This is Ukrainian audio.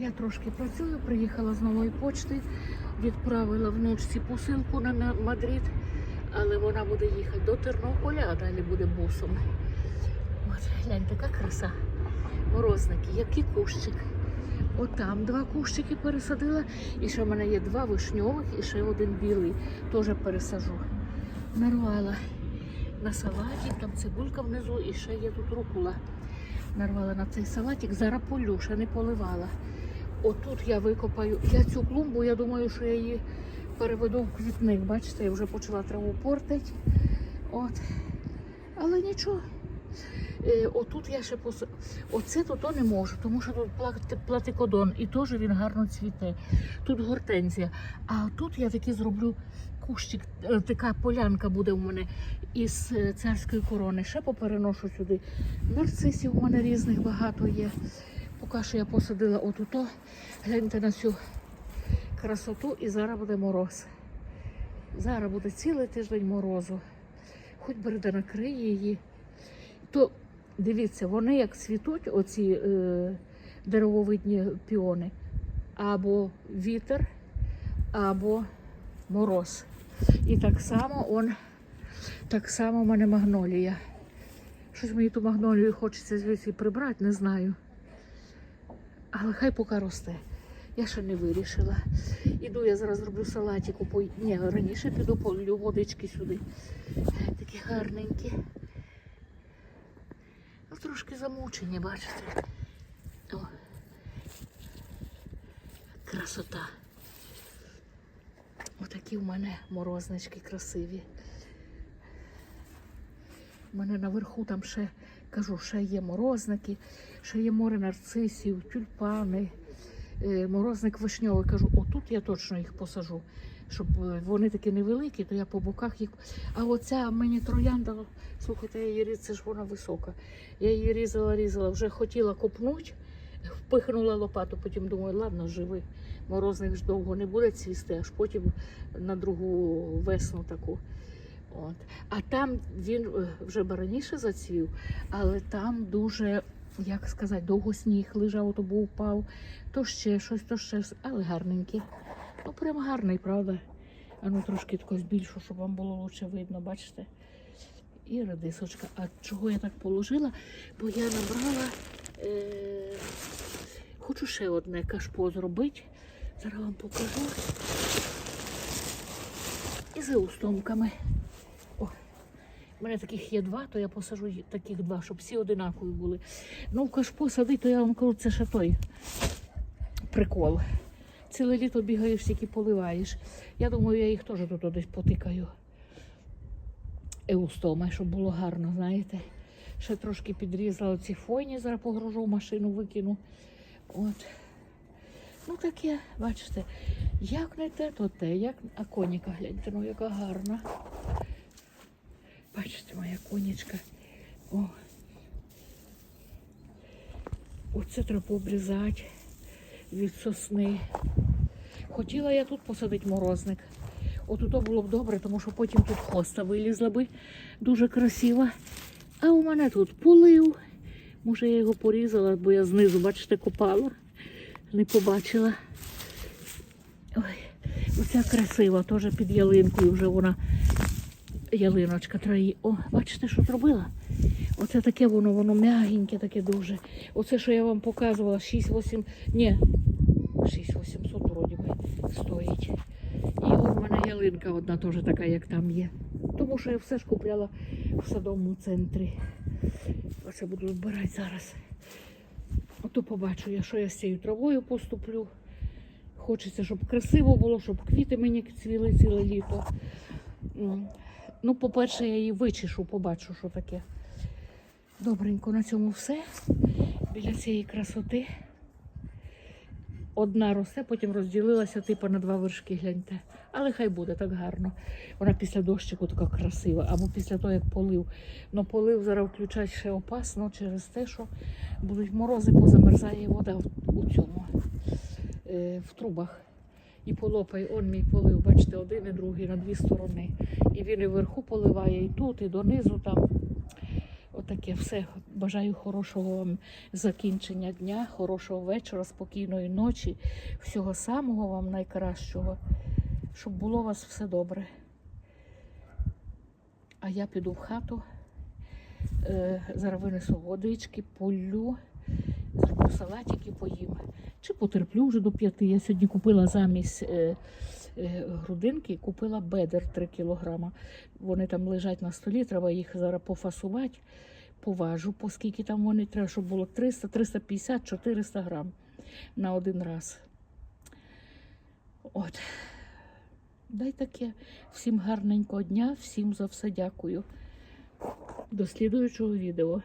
Я трошки працюю, приїхала з нової почти, відправила внучці посилку на Мадрид, але вона буде їхати до Тернополя, а далі буде бусом. От, гляньте, яка краса. Морозники, який кущик. Отам два кущики пересадила. І ще в мене є два вишньових і ще один білий. Теж пересажу. Нарвала на салаті, там цибулька внизу і ще є тут рукула. Нарвала на цей салатик, зараз полю, ще не поливала. Отут я викопаю. Я цю клумбу, я думаю, що я її переведу в квітник. Бачите, я вже почала траву портити. От. Але нічого. Е, отут я ще пос... Оце то не можу, тому що тут платикодон і теж він гарно цвіте. Тут гортензія. А тут я таки зроблю кущик, е, така полянка буде у мене із е, царської корони. Ще попереношу сюди. Нарцисів у мене різних багато є. Поки що я посадила отуто. Гляньте на цю красоту і зараз буде мороз. Зараз буде цілий тиждень морозу. Хоч береда накриє її. То дивіться, вони як цвітуть, оці е, деревовидні піони, або вітер, або мороз. І так само он, так само в мене магнолія. Щось мені ту магнолію хочеться звідси прибрати, не знаю. Але хай поки росте. Я ще не вирішила. Іду, я зараз зроблю салатику. По... Ні, раніше піду полю водички сюди. Такі гарненькі. Ну, трошки замучені, бачите. О. Красота. Отакі в мене морознички красиві. У мене наверху там ще, кажу, ще є морозники, ще є море нарцисів, тюльпани, е, морозник вишньовий. Кажу, отут я точно їх посажу. Щоб е, вони такі невеликі, то я по боках їх. А оця мені троянда, слухайте, я її різ- це ж вона висока. Я її різала, різала, вже хотіла копнути, впихнула лопату, потім думаю, ладно, живи. Морозник ж довго не буде цвісти, аж потім на другу весну таку. От. А там він е, вже раніше зацвів, але там дуже, як сказати, довго сніг лежав, то був впав, то ще щось, то ще, щось, але гарненький. Ну, прям гарний, правда? А ну трошки тако збільшу, щоб вам було лучше видно, бачите? І редисочка. А чого я так положила? Бо я набрала, е... хочу ще одне кашпо зробити. Зараз вам покажу. І з устомками. О, у мене таких є два, то я посажу таких два, щоб всі одинакові були. Ну, в кашпо садить, то я вам кажу, це ще той прикол. Ціле літо бігаєш, тільки поливаєш. Я думаю, я їх теж тут десь потикаю. Еустома, щоб було гарно, знаєте. Ще трошки підрізала ці фойні, зараз погружу машину, викину. От. Ну таке, бачите, як не те, то те, як. А коніка, гляньте, ну яка гарна. Бачите, моя конічка. О. Оце треба обрізати від сосни. Хотіла я тут посадити морозник. От то було б добре, тому що потім тут хоста вилізла би дуже красиво. А у мене тут полив. Може, я його порізала, бо я знизу, бачите, копала. Не побачила. Ой, оця красива, теж під ялинкою вже вона ялиночка траї. О, бачите, що зробила? Оце таке воно, воно м'ягеньке, таке дуже. Оце, що я вам показувала, 6-8, ні, 6800 вроді би стоїть. І от в мене ялинка одна теж така, як там є. Тому що я все ж купляла в садовому центрі. Оце буду збирати зараз. Ото побачу я, що я з цією травою поступлю. Хочеться, щоб красиво було, щоб квіти мені цвіли ціле літо. Ну, по-перше, я її вичішу, побачу, що таке. Добренько, на цьому все. Біля цієї красоти. Одна росте, потім розділилася типу на два вершки, гляньте. Але хай буде так гарно. Вона після дощику така красива, або після того, як полив. Ну полив зараз включати ще опасно через те, що будуть морози, позамерзає вода у цьому, е, в трубах. І полопай, он мій полив, бачите, один і другий на дві сторони. І він і вверху поливає, і тут, і донизу там. Таке все. Бажаю хорошого вам закінчення дня, хорошого вечора, спокійної ночі, всього самого вам найкращого, щоб було у вас все добре. А я піду в хату, е, зараз винесу водички, полю, зроблю салатик і поїм. Чи потерплю вже до п'яти. Я сьогодні купила замість е, е, грудинки, купила бедер 3 кілограма. Вони там лежать на столі, треба їх зараз пофасувати, поважу, поскільки там вони треба, щоб було 300, 350, 400 грам на один раз. От. Дай таке. Всім гарненького дня, всім за все дякую. До слідуючого відео.